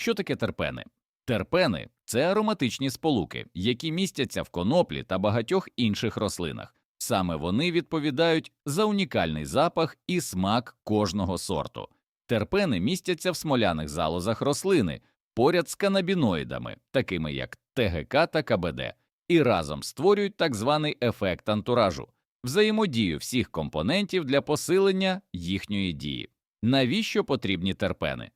Що таке терпени? Терпени це ароматичні сполуки, які містяться в коноплі та багатьох інших рослинах. Саме вони відповідають за унікальний запах і смак кожного сорту. Терпени містяться в смоляних залозах рослини поряд з канабіноїдами, такими як ТГК та КБД, і разом створюють так званий ефект антуражу, взаємодію всіх компонентів для посилення їхньої дії. Навіщо потрібні терпени?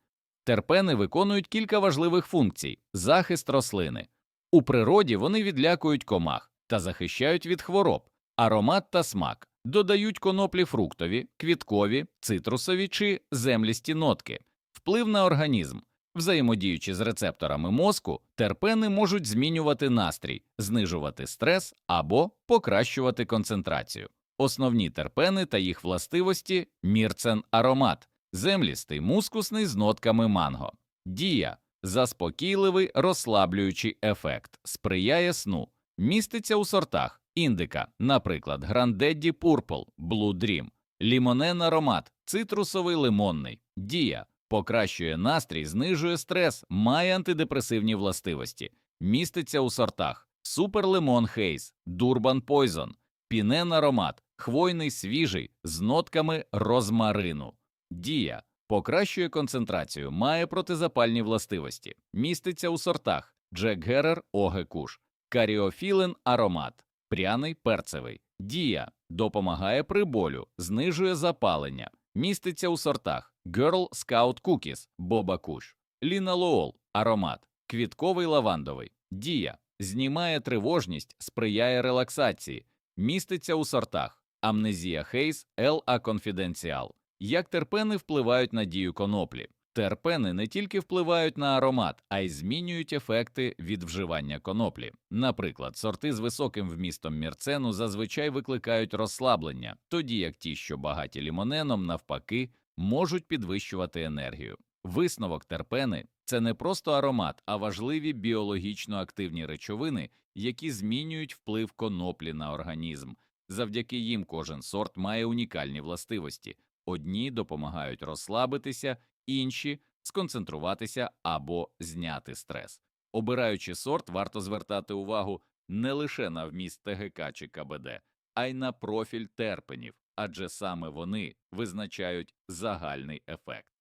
Терпени виконують кілька важливих функцій: захист рослини. У природі вони відлякують комах та захищають від хвороб, аромат та смак, додають коноплі фруктові, квіткові, цитрусові чи землісті нотки, вплив на організм. Взаємодіючи з рецепторами мозку, терпени можуть змінювати настрій, знижувати стрес або покращувати концентрацію. Основні терпени та їх властивості мірцен аромат, землістий мускусний з нотками манго. Дія заспокійливий розслаблюючий ефект, сприяє сну, міститься у сортах індика, наприклад, Грандедді Purple, Blue Dream, лімонен аромат, цитрусовий лимонний, дія, покращує настрій, знижує стрес, має антидепресивні властивості, міститься у сортах Супер Лимон Хейс, Дурбан Пойзон, Пінен аромат, хвойний свіжий з нотками розмарину. Дія. Покращує концентрацію, має протизапальні властивості, міститься у сортах Джек Герер Оге Куш, Каріофілен аромат, пряний перцевий. Дія. Допомагає при болю, знижує запалення, міститься у сортах Girl Scout Cookies, Боба Куш, Ліналоол аромат, квітковий лавандовий. Дія. Знімає тривожність, сприяє релаксації, міститься у сортах Амнезія Хейс, L.A. Confidential. Як терпени впливають на дію коноплі? Терпени не тільки впливають на аромат, а й змінюють ефекти від вживання коноплі. Наприклад, сорти з високим вмістом мірцену зазвичай викликають розслаблення, тоді як ті, що багаті лімоненом, навпаки, можуть підвищувати енергію. Висновок терпени це не просто аромат, а важливі біологічно активні речовини, які змінюють вплив коноплі на організм. Завдяки їм кожен сорт має унікальні властивості. Одні допомагають розслабитися, інші сконцентруватися або зняти стрес. Обираючи сорт, варто звертати увагу не лише на вміст ТГК чи КБД, а й на профіль терпенів, адже саме вони визначають загальний ефект.